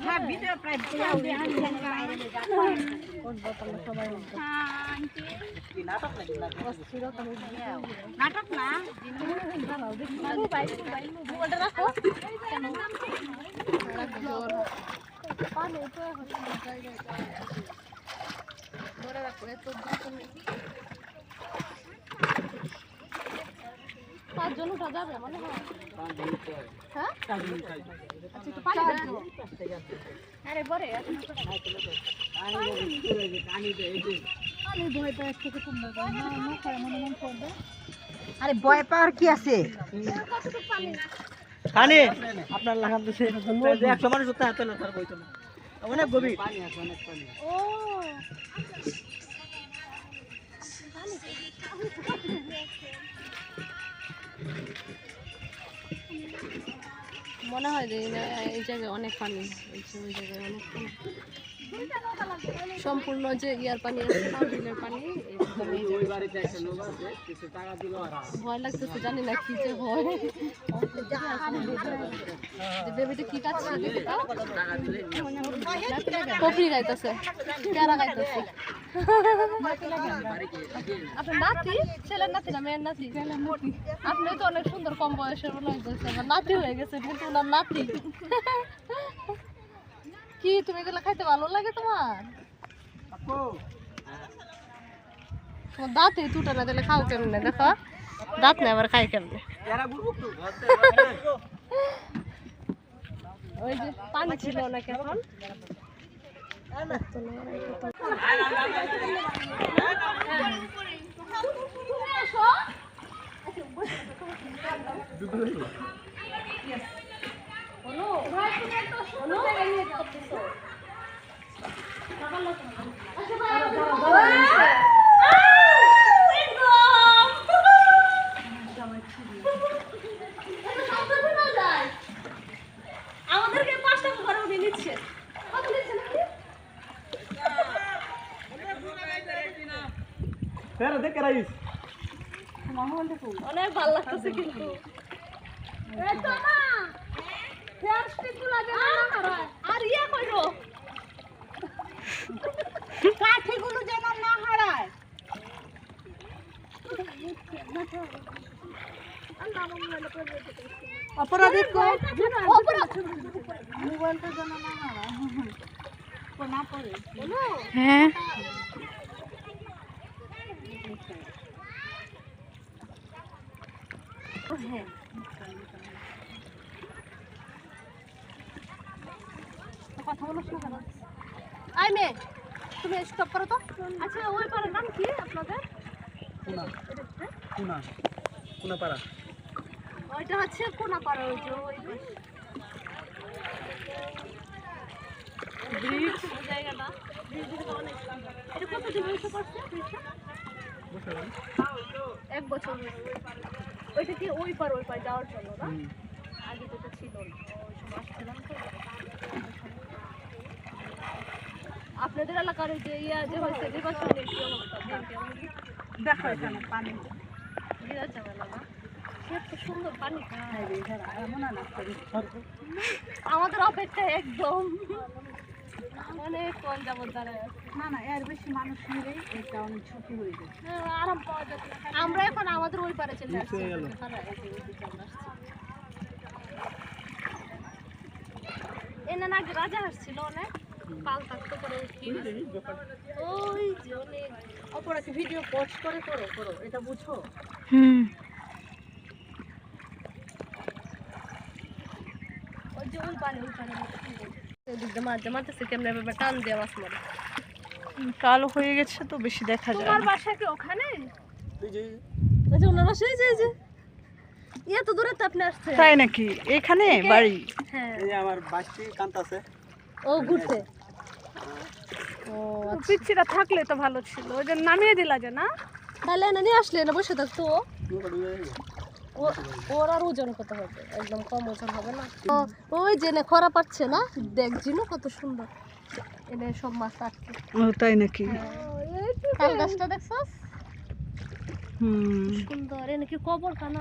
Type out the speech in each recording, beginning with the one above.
হ্যাঁ ভিডিও প্রায় নাটক না পাঁচজন উঠা যাবে মনে হয়। হ্যাঁ? আচ্ছা একটু পানি দাও। আরে পানি মনে মন ভয় পাওয়ার কি আছে? পানি! পানি আপনার লাগান দিছে একশো মানুষ হতে হাতে না তার বইতো না। অনেক গভীর। ও। মনে হয় যে এই- জায়গায় অনেক পানি ওই জায়গায় অনেক পানি সম্পূর্ণ যে ইয়ার পানি আছে। ভয় লাগতেছে, জানি না কি যে হয়। বেবিটা কি কাটছে দেখি গাইতেছে কেরা গাইতেছে নাতি? ছেলের মেয়ের নাতি? আপনি তো অনেক সুন্দর কম বয়সের মনে আমার নাতি হয়ে গেছে, কিন্তু ওনার নাতি। কি তুমি এগুলো খাইতে ভালো লাগে তোমার? তোমার দাঁতে টুটে না দিলে খাও কেমনে দেখো। দাঁত নেই আবার খাই কেমনে? ওই যে পানি ছিল এখন? আমাদেরকে ফের দেখে রাইস? অনেক ভালো লাগতেছে কিন্তু। আর ইয়া কইরো কাঠিগুলো যেন না হারায়। অপরাধী মোবাইলটা যেন না হারায়। না পড়ে। হ্যাঁ। কথা বলো শোনা কেন আই মেয়ে তুমি স্টপ করো তো। আচ্ছা ওই পারের নাম কি আপনাদের? কোনা কোনা কোনা পাড়া ওইটা হচ্ছে কোনাপাড়া ওই যে ওই ব্রিজ। জায়গাটা। ব্রিজের অনেক এটা কত দিন হয়েছে করছে ব্রিজটা এক বছর ওইটা কি ওই পার ওই পার যাওয়ার জন্য না? আগে তো ছিল আপনাদের এলাকার ওই যে ইয়া যে হয়েছে নির্বাচনের কি অবস্থা দেখো এখানে পানি। না? আমাদের অপেক্ষা একদম। অনেক কম যাবত দাঁড়ায় না না এর বেশি মানুষ নিলেই এটা অনেক ঝুঁকি হয়ে যায়। হ্যাঁ, আরাম পাওয়া যাবে। আমরা এখন আমাদের ওই পারে চলে আসছি। হয়ে গেল। হ্যাঁ, যে ওইদিকে আমরা আসছি। এনে নাকি রাজা আসছিল অনেক। পাল থাকতে করে ওই যে অনেক। ভিডিও পোস্ট করে করো করো এটা বুঝো? ওই যে ওই কালো হয়ে গেছে তো বেশি দেখা তোমার বাসা কি ওখানে? এই যে ওই যে। ওনার বাসা যে যে। এত দূরে তো আপনি আসছে তাই নাকি? এখানে? বাড়ি? হ্যাঁ। এই আমার বাসটি কান্তাছে ও ঘুরতে? ও পিচ্ছিটা থাকলে তো ভালো ছিল। ওই জন্য নামিয়ে দিলা যে না? তাহলে না নিয়ে আসলে না বসে থাকতো ওর আর ওজন কত হবে? একদম কম ওজন হবে না? ওই যে না খরা পাচ্ছে না? দেখ জিনো কত সুন্দর। এনে সব মাছ আটকে। তাই নাকি? কাল গাছটা দেখছস? সুন্দর এনে কি কবর কানা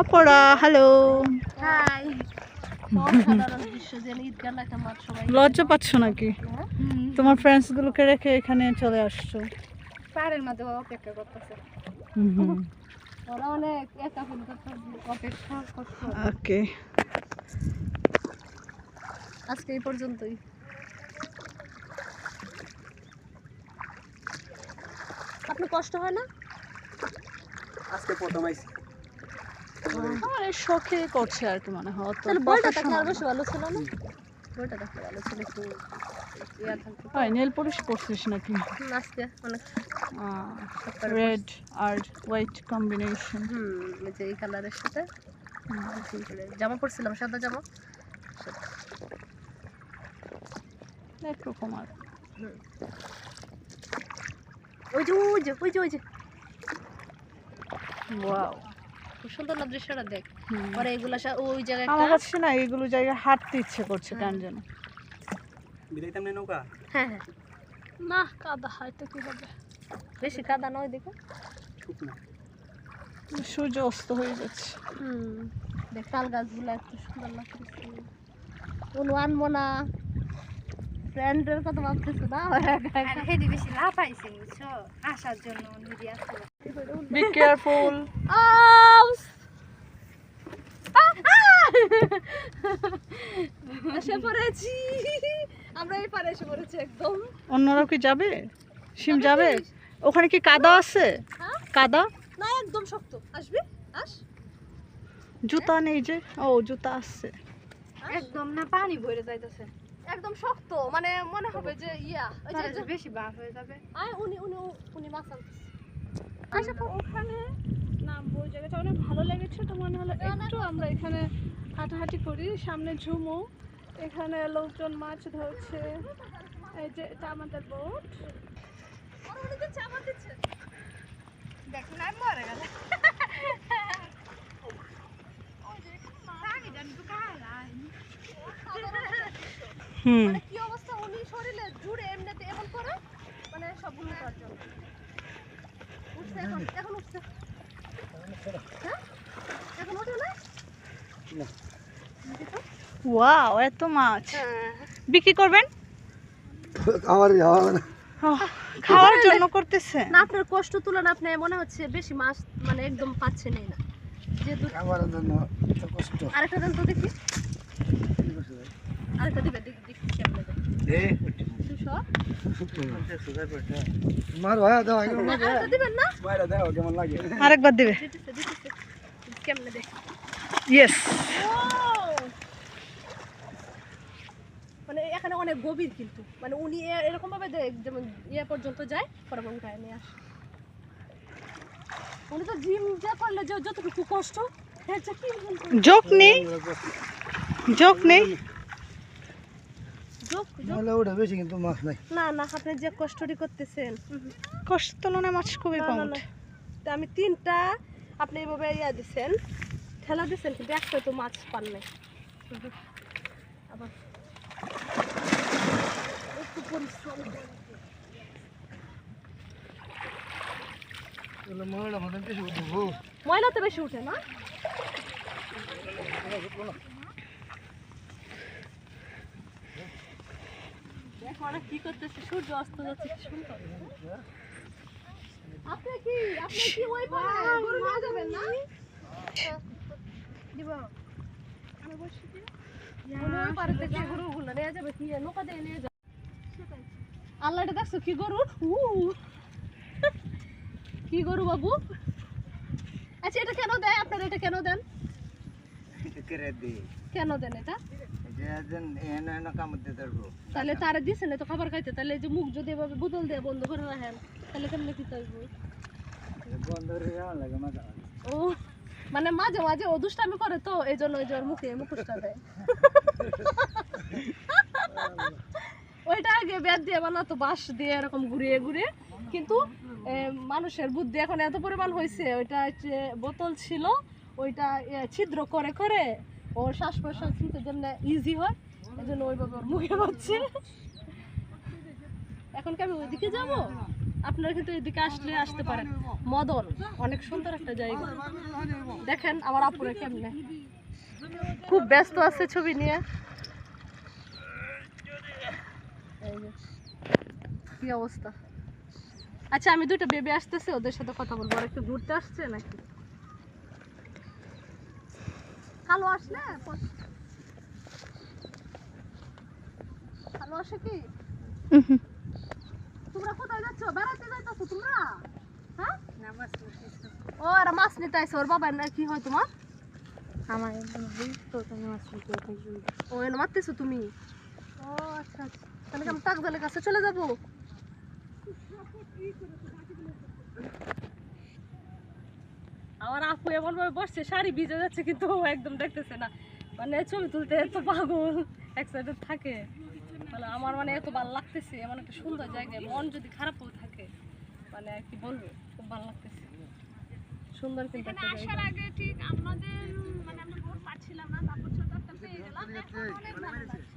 অপরা হ্যালো। হাই। একটা অসাধারণ দৃশ্য যে ঈদগাহ একটা মাঠ সবাই লজ্জা পাচ্ছ নাকি? হ্যাঁ? তোমার ফ্রেন্ডস গুলোকে রেখে এখানে চলে আসছো। পাহাড়ের মাঝে অপেক্ষা করতেছে। ওকে। আজকে এই পর্যন্তই। আপনি কষ্ট হয় না? আজকে প্রথম আইছি। আরে শখে করছে আর কি মনে হয় তো তাহলে বইটা দেখলে আর বেশি ভালো ছিল না? বইটা দেখলে ভালো ছিল। হয় নেল পলিশ করছিস নাকি? আজকে অনেক রেড আর হোয়াইট কম্বিনেশন হুম এই যে এই কালারের সাথে জামা পরছিলাম সাদা জামা। একরকম আর। ওই যে ওই যে ওই যে ওই যে। ওয়াও খুব সুন্দর না দৃশ্যটা দেখ। পরে এগুলা ওই জায়গায় আমার কাছে না এগুলো জায়গায় হাঁটতে ইচ্ছে করছে কেন যেন বিদাইতাম না নৌকা? হ্যাঁ হ্যাঁ। না কাদা হাইতে কি হবে বেশি কাদা নয় দেখো ঠিক না সূর্য অস্ত হয়ে যাচ্ছে। হুম দেখ তাল গাছগুলো এত সুন্দর লাগতেছে। কোনো আনব না। ফ্রেন্ডের কথা ভাবতেছে না? আর হেডি বেশি লাফাইছে বুঝছ? আসার জন্য নিজে আসলে বি কেয়ারফুল আউস! আহ! পড়েছি। আমরা এই পারে এসে পড়েছি একদম। অন্যরাও কি যাবে? সিম যাবে? ওখানে কি কাদা আছে? হ্যাঁ? কাদা? না একদম শক্ত। আসবি? আস। জুতা নেই যে। ও জুতা আছে। একদম না পানি ভরে যাইতেছে। একদম শক্ত। মানে মনে হবে যে ইয়া ওই যে- বেশি বাপ হয়ে যাবে। আয় উনি উনি উনি মাছ আনতেছে। আচ্ছা ওখানে নামবো ওই জায়গাটা অনেক ভালো লেগেছে। তো মনে হলো একটু আমরা এখানে হাঁটাহাঁটি করি সামনে ঝুমু। এখানে লোকজন মাছ ধরছে। এই যে এটা আমাদের বোট। আর উনি দিচ্ছে আমার দিচ্ছে দেখ না মরে গেল পানি জানি তো কালাই হুম। মানে কি অবস্থা? উনি শরীরে জুড়ে এমনিতে এমন করে? মানে সব ভুলে উঠছে এখন এখন উঠছে। হ্যাঁ? এখন ওঠে না? ওয়াও এত মাছ। হ্যাঁ। বিক্রি করবেন? আমার আহ, খাওয়ার জন্য করতেছে। না আপনার কষ্ট তুলনা আপনি মনে হচ্ছে বেশি মাছ মানে একদম পাচ্ছেন না। যে দু জন্য এত কষ্ট। আরেকটা দেন তো দেখি। আরেকটা দিবে দেখি দেখি কেমন না, না? আরেকবার দিবে। কেমনে দেখি? ইয়েস মানে এখানে অনেক গভীর কিন্তু। মানে উনি এ- এরকম ভাবে দেয় যেমন ইয়ে পর্যন্ত যায় পরে আবার উঠায় নিয়ে আসে। উনি তো জিম যা করলে যে যতটুকু কষ্ট? জোক নেই। জোক কিন্তু মাছ না না আপনি যে কষ্টটি করতেছেন। কষ্ট তুলনায় মাছ খুবই কম। আমি তিনটা আপনি এইভাবে ইয়া দিচ্ছেন ঠেলা দিচ্ছেন কিন্তু একটা তো মাছ পান নাই। আবার পরিশ্রম ময়লা তো বেশি উঠে না? দেখো ওরা কি করতেছে সূর্য অস্ত যাচ্ছে সুন্দর। আপনি কি আপনি কি ওই গরু যাবেন না? দিব? উনি ওই পারে থেকে গরুগুলো নিয়ে যাবে কি নৌকা দিয়ে নিয়ে যাবে? আল্লাহ এটা দেখছ? কি গরু? উ কি গরু বাবু? আচ্ছা এটা কেন দেয়? আপনারা এটা কেন দেন? কেন দেন এটা? তাহলে তারা দিছে না তো খাবার খাইতে। তাহলে যে মুখ যদি এভাবে বোতল দিয়ে বন্ধ করে রাখেন। তাহলে কেমনে কি মজা ও মানে মাঝে মাঝে ও দুষ্টামি করে তো এই জন্য ওই ওর মুখে মুখোশটা দেয়। ওইটা আগে ব্যাট দিয়ে বানাতো, বাঁশ দিয়ে এরকম ঘুরিয়ে ঘুরিয়ে। কিন্তু মানুষের বুদ্ধি এখন এত পরিমাণ হয়েছে ওইটা হচ্ছে বোতল ছিল, ওইটা ছিদ্র করে করে ওর শ্বাস প্রশ্বাস নিতে জন্য ইজি হয় এই জন্য ওইভাবে ওর মুখে পাচ্ছে। এখন কি আমি ওইদিকে যাব? আপনারা কিন্তু এদিকে আসলে আসতে পারেন। মদন, অনেক সুন্দর একটা জায়গা। দেখেন আমার আপুরে কেমনে। খুব ব্যস্ত আছে ছবি নিয়ে এই যে, কি অবস্থা? আচ্ছা আমি দুটো বেবি আসতেছে ওদের সাথে কথা বলব। আর একটু ঘুরতে আসছে নাকি? কালো আসলে? কালো আসে কি? তোমরা কোথায় যাচ্ছ? বেড়াতে যাইতেছো তোমরা? হ্যাঁ? ও আর মাছ নিতে আইসো ওর বাবার না কি হয় তোমার? আমার একদম মাছ নিতে ও এনে মারতেছো তুমি? ও আচ্ছা আচ্ছা। তাহলে কি আমি তাকদালের কাছে চলে যাব? আমার আপু এমন ভাবে বসছে শাড়ি ভিজে যাচ্ছে কিন্তু ও একদম দেখতেছে না। মানে ছবি তুলতে এত পাগল এক্সাইটেড থাকে। মানে আমার মানে এত ভালো লাগতেছে এমন একটা সুন্দর জায়গায় মন যদি খারাপও থাকে মানে আর কি বলব খুব ভালো লাগতেছে। সুন্দর কিন্তু আসার আগে ঠিক আমাদের মানে আমরা ভোর পাচ্ছিলাম না তারপর ছোট একটা পেয়ে গেলাম। অনেক ভালো লাগছে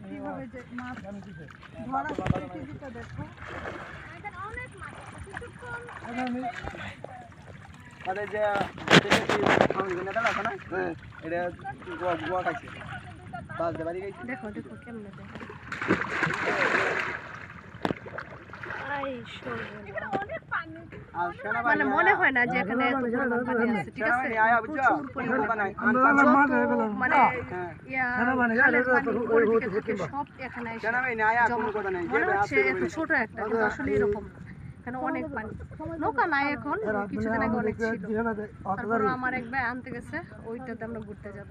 কীভাবে যে খাইছে বাড়ি গেছে দেখো দেখো কেমনে দেখো। অনেক পানি আর সেনা মানে মনে হয় না যে এখানে এত পরিমাণ পানি আছে ঠিক আছে? প্রচুর পরিমাণ মানে সব মনে হচ্ছে এত ছোট একটা কিন্তু আসলে এরকম। এখানে অনেক পানি। নৌকা নাই এখন কিছুদিন আগে অনেক ছিল। তারপর আমার এক ভাই আনতে গেছে ওইটাতে আমরা ঘুরতে যাব।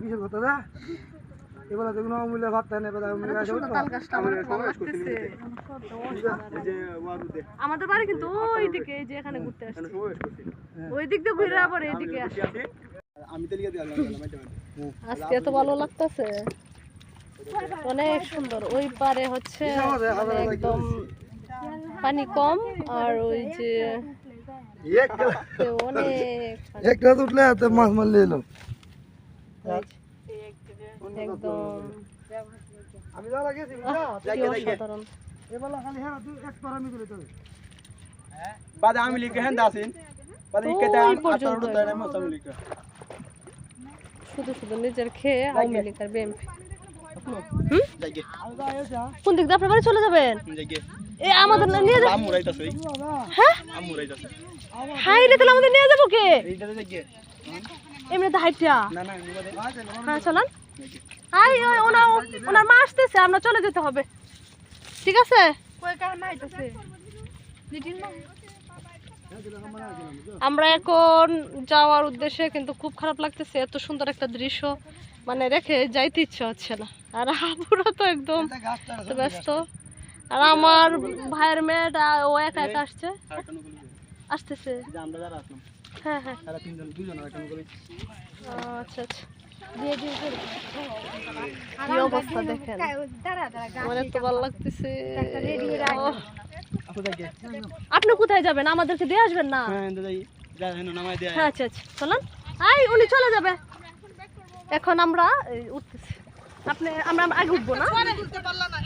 এবার দেখুন অমূল্য ভাত যে ওয়াদুতে আমাদের বাড়ি কিন্তু ওই দিকে এই যে এখানে ঘুরতে আসছে। সময় করছি ওই দিক দিয়ে ঘুরে আবার এইদিকে আসে আমি তো লিখে দিলাম আজকে এত ভালো লাগতেছে। অনেক সুন্দর। ওই পারে হচ্ছে মানে একদম পানি কম আর ওই যে অনেক পানি। এক রাত উঠলে মাছ মারলে এলো। একদম। আমি অসাধারণ। এবেলা খালি হ্যাঁ তুই এক পারা মিলে তো বাদে আমি লিখে হ্যাঁ দাসিন। বাদে। আতর না মত আমি লিখে। শুধু শুধু নিজের খেয়ে আওয়ামী বিএনপি কোন দিক দিয়ে আপনার বাড়ি চলে যাবেন? এ আমাদের না নিয়ে যাবেন হ্যাঁ? আম মুরাইতাছে হাই রে তাহলে আমাদের নিয়ে যাব কে? এমনি তো হাইটা না না হ্যাঁ চলান। আই ওই ওনার ওনার মা আসতেছে আমরা চলে যেতে হবে। ঠিক আছে? আমরা এখন যাওয়ার উদ্দেশ্যে কিন্তু খুব খারাপ লাগতেছে এত সুন্দর একটা দৃশ্য। মানে রেখে যাইতে ইচ্ছা হচ্ছে না। আর আপুরা তো একদম ব্যস্ত। আর আমার ভাইয়ের মেয়েটা ও একা একা আসছে। আসতেছে। হ্যাঁ হ্যাঁ। আচ্ছা আচ্ছা। কি অবস্থা দেখেন? আমার ভালো লাগতেছে। আপনি কোথায় যাবেন? আমাদেরকে দিয়ে আসবেন না? হ্যাঁ হ্যাঁ আচ্ছা আচ্ছা চলেন। আই উনি চলে যাবে। এখন আমরা উঠতেছি। আপনি আমরা আগে উঠবো না?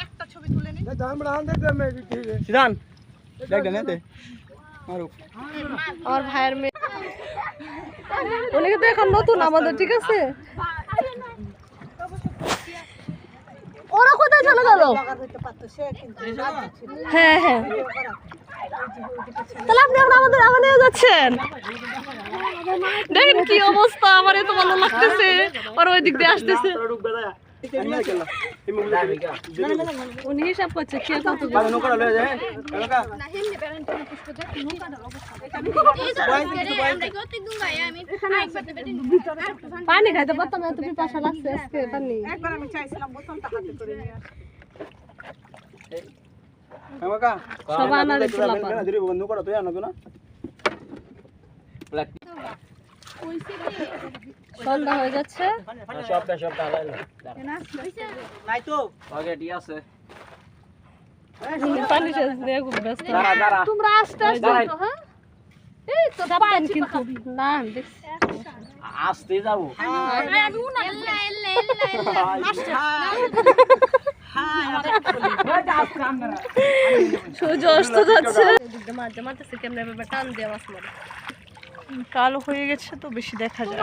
একটা ছবি তুলে এতে আমার ভাইয়ের মেয়ে। উনি কিন্তু এখন নতুন আমাদের ঠিক আছে? ওরা কোথায় চলে গেল? হ্যাঁ হ্যাঁ। তাহলে আপনি এখন আমাদের আবার যাচ্ছেন? দেখেন কি অবস্থা, আমার এত ভালো লাগতেছে। আর ওই দিক দিয়ে আসতেছে। উনি হিসাব করছে কে কত পানি খাইতে পারতাম এত পিপাসা লাগছে আজকে পানি বন্ধ করো তুই আনো তো না সন্ধ্যা হয়ে যাচ্ছে সবটা সবটা নাই তো পানি শেষ খুব ব্যস্ত তোমরা আস্তে আস্তে হ্যাঁ এই তো কিন্তু না দেখছি আসতে যাব সূর্য অস্ত যাচ্ছে কালো হয়ে গেছে তো বেশি দেখা যায়।